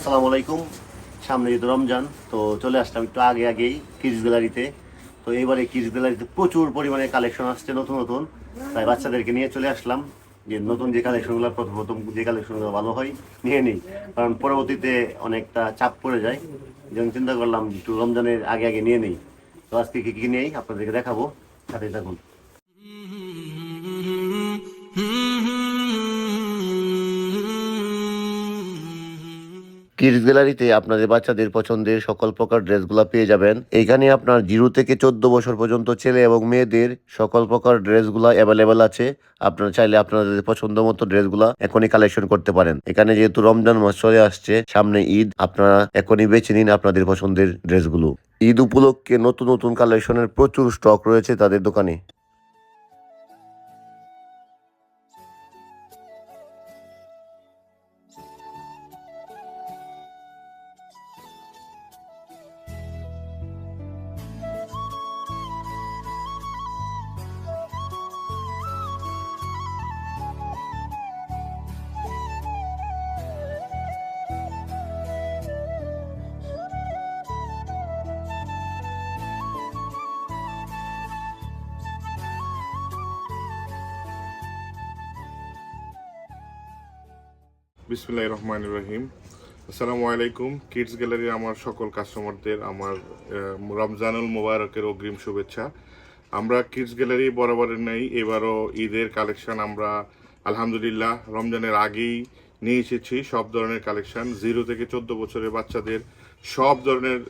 আসসালামু আলাইকুম। সামনে ঈদ রমজান, তো চলে আসলাম একটু আগে আগেই কিডস গ্যালারিতে। তো এইবারে কিডস গ্যালারিতে প্রচুর পরিমাণে কালেকশন আসছে নতুন নতুন। তাই বাচ্চাদেরকে নিয়ে চলে আসলাম। যে নতুন যে কালেকশনগুলো প্রথম প্রথম যে কালেকশনগুলো ভালো হয়, নিয়ে নিই। কারণ পরবর্তীতে অনেকটা চাপ পড়ে যায়। যেমন চিন্তা করলাম, একটু রমজানের আগে আগে নিয়ে নিই। তো আজকে কী কী নেই আপনাদেরকে দেখাবো। সাথে থাকুন। কিডস গ্যালারিতে আপনাদের বাচ্চাদের পছন্দের সকল প্রকার ড্রেসগুলো পেয়ে যাবেন। এখানে আপনার জিরো থেকে চোদ্দ বছর পর্যন্ত ছেলে এবং মেয়েদের সকল প্রকার ড্রেসগুলো অ্যাভেলেবেল আছে। আপনারা চাইলে আপনাদের পছন্দ মতো ড্রেসগুলো এখনই কালেকশন করতে পারেন। এখানে যেহেতু রমজান মাস চলে আসছে, সামনে ঈদ, আপনারা এখনই বেছে নিন আপনাদের পছন্দের ড্রেসগুলো। ঈদ উপলক্ষে নতুন নতুন কালেকশনের প্রচুর স্টক রয়েছে তাদের দোকানে। বিসমুল্লাহ রহমান রহিম। আসসালামু আলাইকুম। কিডস গ্যালারি আমার সকল কাস্টমারদের আমার রমজানুল মোবারকের অগ্রিম শুভেচ্ছা। আমরা কিডস গ্যালারি বরাবরের নেই, এবারও ঈদের কালেকশন আমরা, আলহামদুলিল্লাহ, রমজানের আগেই নিয়ে এসেছি। সব ধরনের কালেকশন জিরো থেকে চোদ্দ বছরের বাচ্চাদের, সব ধরনের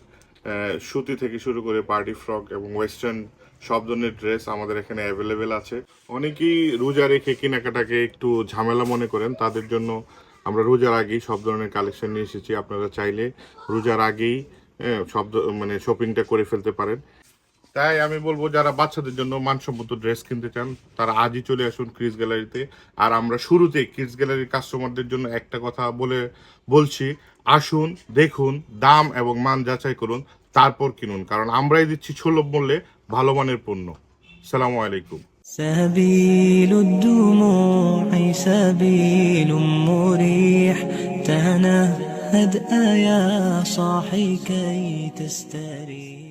সুতি থেকে শুরু করে পার্টি ফ্রক এবং ওয়েস্টার্ন সব ধরনের ড্রেস আমাদের এখানে অ্যাভেলেবেল আছে। অনেকেই রোজা রেখে কেনাকাটাকে একটু ঝামেলা মনে করেন, তাদের জন্য আমরা রোজার আগেই সব ধরনের কালেকশন নিয়ে এসেছি। আপনারা চাইলে রোজার আগেই হ্যাঁ, সব মানে শপিংটা করে ফেলতে পারেন। তাই আমি বলব যারা বাচ্চাদের জন্য মানসম্মত ড্রেস কিনতে চান তারা আজই চলে আসুন ক্রিস গ্যালারিতে আর আমরা শুরুতে ক্রিস গ্যালারির কাস্টমারদের জন্য একটা কথা বলে বলছি আসুন দেখুন দাম এবং মান যাচাই করুন তারপর কিনুন। কারণ আমরাই দিচ্ছি সুলভ মূল্যে ভালো মানের পণ্য। সালামু আলাইকুম। سبيل مريح. تنهد يا صاحي كي تستريح.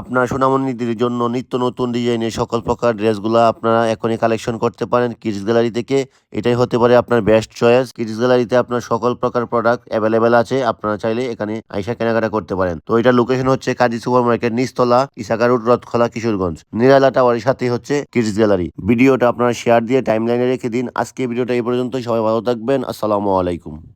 আপনার সোনামণিদের জন্য নিত্য নতুন ডিজাইনের সকল প্রকার ড্রেসগুলো আপনারা এখনই কালেকশন করতে পারেন কিডস গ্যালারি থেকে। এটাই হতে পারে আপনার বেস্ট চয়েস কিডস গ্যালারিতে আপনার সকল প্রকার প্রোডাক্ট অ্যাভেলেবেল আছে। আপনারা চাইলে এখানে আইসা কেনাকাটা করতে পারেন। তো এটা লোকেশন হচ্ছে কাজী সুপার মার্কেট নিচতলা ইসাকা রোড, রথখোলা, কিশোরগঞ্জ। নিরালা টাওয়ারের সাথেই হচ্ছে কিডস গ্যালারি ভিডিওটা আপনারা শেয়ার দিয়ে টাইম লাইনে রেখে দিন। আজকে ভিডিওটা এই পর্যন্ত সবাই ভালো থাকবেন। আসসালামু আলাইকুম।